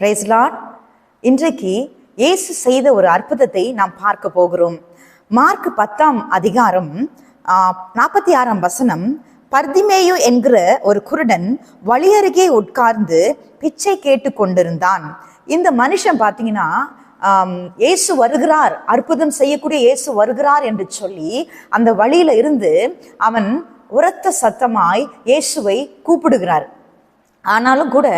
Price இன்றைக்கு இயேசு செய்த ஒரு அற்புதத்தை நாம் பார்க்க போகிறோம். மார்க் பத்தாம் அதிகாரம் நாற்பத்தி ஆறாம் வசனம் பர்திமேயு என்கிற ஒரு குருடன் வழியருகே உட்கார்ந்து பிச்சை கேட்டு கொண்டிருந்தான். இந்த மனுஷன் பார்த்தீங்கன்னா இயேசு வருகிறார் அற்புதம் செய்யக்கூடிய இயேசு வருகிறார் என்று சொல்லி அந்த வழியில இருந்து அவன் உரத்த சத்தமாய் இயேசுவை கூப்பிடுகிறார். ஆனாலும் கூட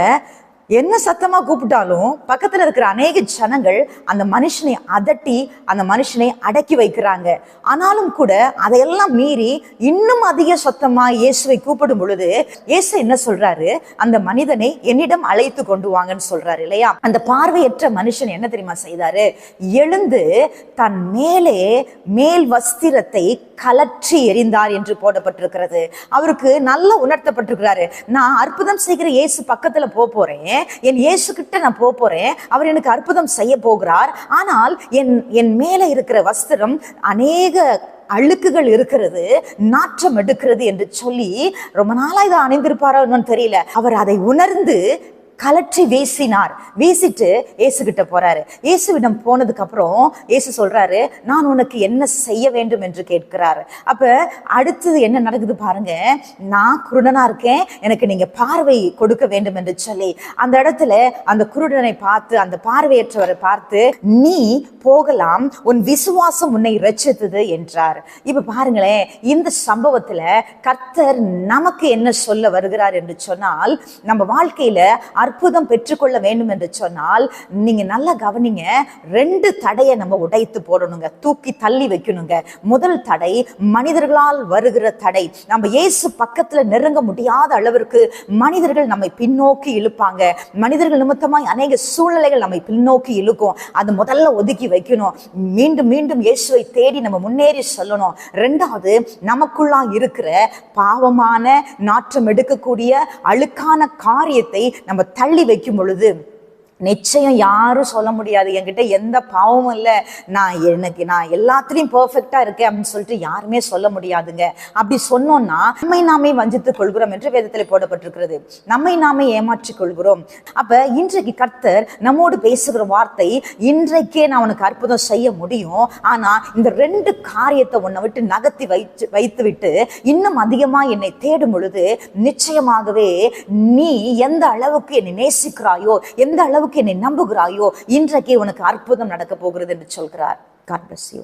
என்ன சத்தமா கூப்பிட்டாலும் பக்கத்துல இருக்கிற அநேக ஜனங்கள் அந்த மனுஷனை அதட்டி அந்த மனுஷனை அடக்கி வைக்கிறாங்க. ஆனாலும் கூட அதையெல்லாம் மீறி இன்னும் அதிக சத்தமா இயேசுவை கூப்பிடும் பொழுது இயேசு என்ன சொல்றாரு? அந்த மனிதனை என்னிடம் அழைத்து கொண்டு வாங்கன்னு சொல்றாரு இல்லையா? அந்த பார்வையற்ற மனுஷன் என்ன தெரியுமா செய்தாரு? எழுந்து தன் மேலே மேல் வஸ்திரத்தை கலற்றி எறிந்தார் என்று போடப்பட்டிருக்கிறது. அவருக்கு நல்ல உணர்த்தப்பட்டிருக்கிறாரு. நான் அற்புதம் செய்கிற இயேசு பக்கத்துல போக போறேன். என் இயேசுக்கிட்ட நான் போக போறேன். அவர் எனக்கு அற்புதம் செய்ய போகிறார். ஆனால் என் என் மேல இருக்கிற வஸ்திரம் அநேக அழுக்குகள் இருக்கிறது நாற்றம் எடுக்கிறது என்று சொல்லி ரொம்ப நாளா இதை அணிந்திருப்பாரோ என்னன்னு தெரியல. அவர் அதை உணர்ந்து கலற்றி வீசினார். வீசிட்டு ஏசுகிட்ட போறாரு. இயேசுவிடம் போனதுக்கு அப்புறம் ஏசு சொல்றாரு நான் உனக்கு என்ன செய்ய வேண்டும் என்று கேட்கிறாரு. அப்ப அடுத்தது என்ன நடக்குது பாருங்க. நான் குருடனா இருக்கேன். எனக்கு நீங்க பார்வை கொடுக்க வேண்டும் என்று சொல்லி. அந்த இடத்துல அந்த குருடனை பார்த்து அந்த பார்வையற்றவரை பார்த்து நீ போகலாம். உன் விசுவாசம் உன்னை ரச்சித்தது என்றார். இப்ப பாருங்களேன் இந்த சம்பவத்துல கர்த்தர் நமக்கு என்ன சொல்ல வருகிறார் என்று சொன்னால் நம்ம வாழ்க்கையில அற்புதம் பெற்றுக்கொள்ள வேண்டும் என்று சொன்னால் நீங்க நல்லா கவனிங்க. ரெண்டு தடையை நம்ம உடைத்து போடணுங்க. தூக்கி தள்ளி வைக்கணுங்க. முதல் தடை மனிதர்களால் வருகிற தடை. நம்ம இயேசு பக்கத்துல நெருங்க முடியாத அளவிற்கு மனிதர்கள் நம்மை பின்னோக்கி இழுப்பாங்க. மனிதர்கள் நிமித்தமாய் அநேக சூழ்நிலைகள் நம்மை பின்னோக்கி இழுக்கும். அது முதல்ல ஒதுக்கி வைக்கணும். மீண்டும் மீண்டும் இயேசுவை தேடி நம்ம முன்னேறி சொல்லணும். ரெண்டாவது நமக்குள்ளா இருக்கிற பாவமான நாற்றம் எடுக்கக்கூடிய அழுக்கான காரியத்தை நம்ம தள்ளி வைக்கும் பொழுது நிச்சயம் யாரும் சொல்ல முடியாது. என்கிட்ட எந்த பாவமும் இல்லை. நான் எனக்கு நான் எல்லாத்துலேயும் பர்ஃபெக்டாக இருக்கேன் அப்படின்னு சொல்லிட்டு யாருமே சொல்ல முடியாதுங்க. அப்படி சொன்னோம்னா நம்மை நாமே வஞ்சித்துக் கொள்கிறோம் என்று வேதத்தில் போடப்பட்டிருக்கிறது. நம்மை நாமே ஏமாற்றிக் கொள்கிறோம். அப்ப இன்றைக்கு கர்த்தர் நம்மோடு பேசுகிற வார்த்தை இன்றைக்கே நான் உனக்கு அற்புதம் செய்ய முடியும். ஆனா இந்த ரெண்டு காரியத்தை உன்னை விட்டு நகர்த்தி வைத்து வைத்து விட்டு இன்னும் அதிகமா என்னை தேடும் பொழுது நிச்சயமாகவே நீ எந்த அளவுக்கு என்னை நேசிக்கிறாயோ எந்த அளவுக்கு என்னை நம்புகிறாயோ? இன்றைக்கே உனக்கு அற்புதம் நடக்க போகிறது என்று சொல்கிறார். God bless you